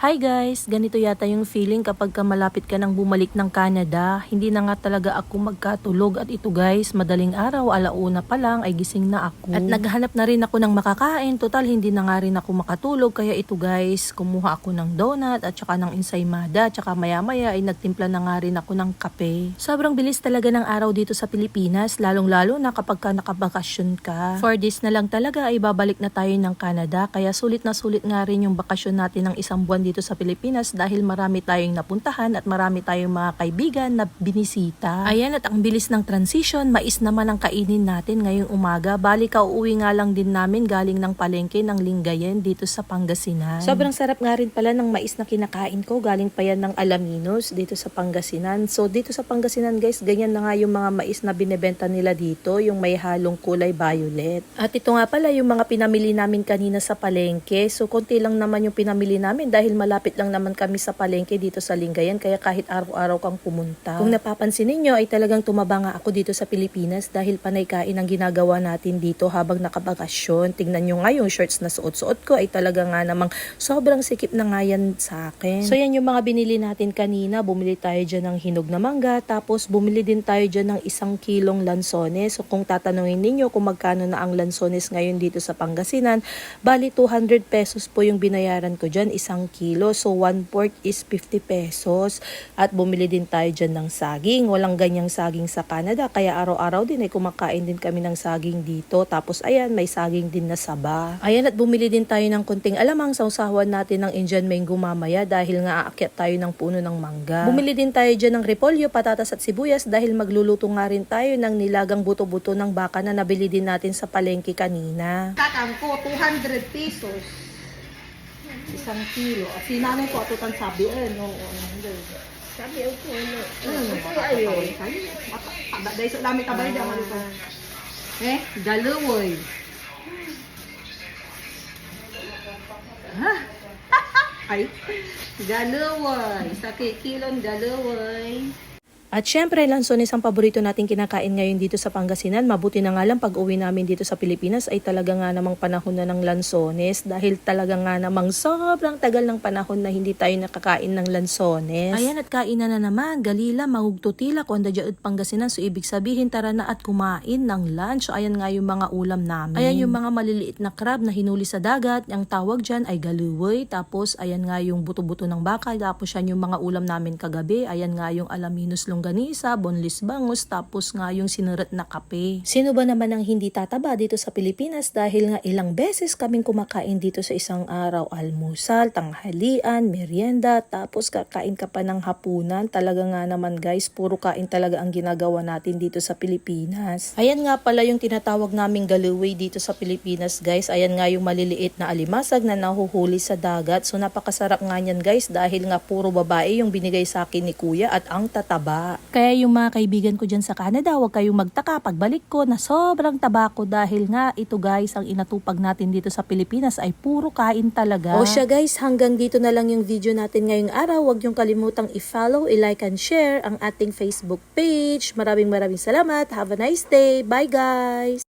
Hi guys! Ganito yata yung feeling kapag ka malapit ka nang bumalik ng Canada. Hindi na nga talaga ako magkatulog at ito guys, madaling araw, alauna pa lang ay gising na ako. At naghanap na rin ako ng makakain. Total, hindi na nga rin ako makatulog. Kaya ito guys, kumuha ako ng donut at saka ng ensaymada. At saka maya maya ay nagtimpla na nga rin ako ng kape. Sobrang bilis talaga ng araw dito sa Pilipinas, lalong lalo na kapag ka nakabakasyon ka. For this na lang talaga ay babalik na tayo ng Canada. Kaya sulit na sulit nga rin yung bakasyon natin ng isang buwan dito sa Pilipinas dahil marami tayong napuntahan at marami tayong mga kaibigan na binisita. Ayan at ang bilis ng transition, mais naman ang kainin natin ngayong umaga. Bali ka uuwi nga lang din namin galing ng palengke ng Lingayen dito sa Pangasinan. Sobrang sarap nga rin pala ng mais na kinakain ko. Galing pa yan ng Alaminos dito sa Pangasinan. So dito sa Pangasinan guys, ganyan na nga yung mga mais na binebenta nila dito, yung may halong kulay violet. At ito nga pala yung mga pinamili namin kanina sa palengke. So konti lang naman yung pinamili namin dahil malapit lang naman kami sa palengke dito sa Lingayen kaya kahit araw-araw kang pumunta. Kung napapansin ninyo ay talagang tumaba nga ako dito sa Pilipinas dahil panay kain ang ginagawa natin dito habang nakabakasyon. Tingnan nyo nga yung shorts na suot-suot ko ay talaga nga namang sobrang sikip na nga yan sa akin. So yan yung mga binili natin kanina. Bumili tayo dyan ng hinog na mangga tapos bumili din tayo dyan ng isang kilong lansones. So kung tatanungin ninyo kung magkano na ang lansones ngayon dito sa Pangasinan, bali 200 pesos po yung binayaran ko dyan, isang kilo. So, one pork is 50 pesos. At bumili din tayo dyan ng saging. Walang ganyang saging sa Canada. Kaya araw-araw din ay kumakain din kami ng saging dito. Tapos, ayan, may saging din na saba. Ayan, at bumili din tayo ng kunting alamang sa usawan natin ng Indian mango mamaya dahil nga aakyat tayo ng puno ng mangga. Bumili din tayo dyan ng repolyo, patatas at sibuyas dahil magluluto nga rin tayo ng nilagang buto-buto ng baka na nabili din natin sa palengke kanina. Tatang ko, 200 pesos. Isang kilo. At si nanay ko, atutan sabi, eh, no, no, Sabi ako ano. ano, kayo. Baka- Dahil sa dami kabay dyan, ano ko. Eh, dalawoy. Ha? Ay, dalawoy. Sa kikilon, dalawoy. At syempre, lansones ang paborito nating kinakain ngayon dito sa Pangasinan. Mabuti na nga lang pag uwi namin dito sa Pilipinas ay talaga nga namang panahon na ng lansones dahil talaga nga namang sobrang tagal ng panahon na hindi tayo nakakain ng lansones. Ayan at kain na na naman. Galila, mahugtutila, dyan at Pangasinan. So ibig sabihin tara na at kumain ng lunch. So ayan nga yung mga ulam namin. Ayan yung mga maliliit na crab na hinuli sa dagat. Ang tawag dyan ay galuwoy. Tapos ayan nga yung buto-buto ng baka. Tapos yan yung mga ulam namin kagabi. Ayan nga yung alaminos longganisa, boneless bangus, tapos nga yung sinurat na kape. Sino ba naman ang hindi tataba dito sa Pilipinas dahil nga ilang beses kaming kumakain dito sa isang araw. Almusal, tanghalian, merienda, tapos kakain ka pa ng hapunan. Talaga nga naman guys, puro kain talaga ang ginagawa natin dito sa Pilipinas. Ayan nga pala yung tinatawag naming galuway dito sa Pilipinas guys. Ayan nga yung maliliit na alimasag na nahuhuli sa dagat. So napakasarap nga niyan guys dahil nga puro babae yung binigay sa akin ni kuya at ang tataba. Kaya yung mga kaibigan ko dyan sa Canada, huwag kayong magtaka pagbalik ko na sobrang taba ko dahil nga ito guys, ang inatupag natin dito sa Pilipinas ay puro kain talaga. O siya guys, hanggang dito na lang yung video natin ngayong araw. Huwag yung kalimutang i-follow, i-like and share ang ating Facebook page. Maraming maraming salamat. Have a nice day. Bye guys!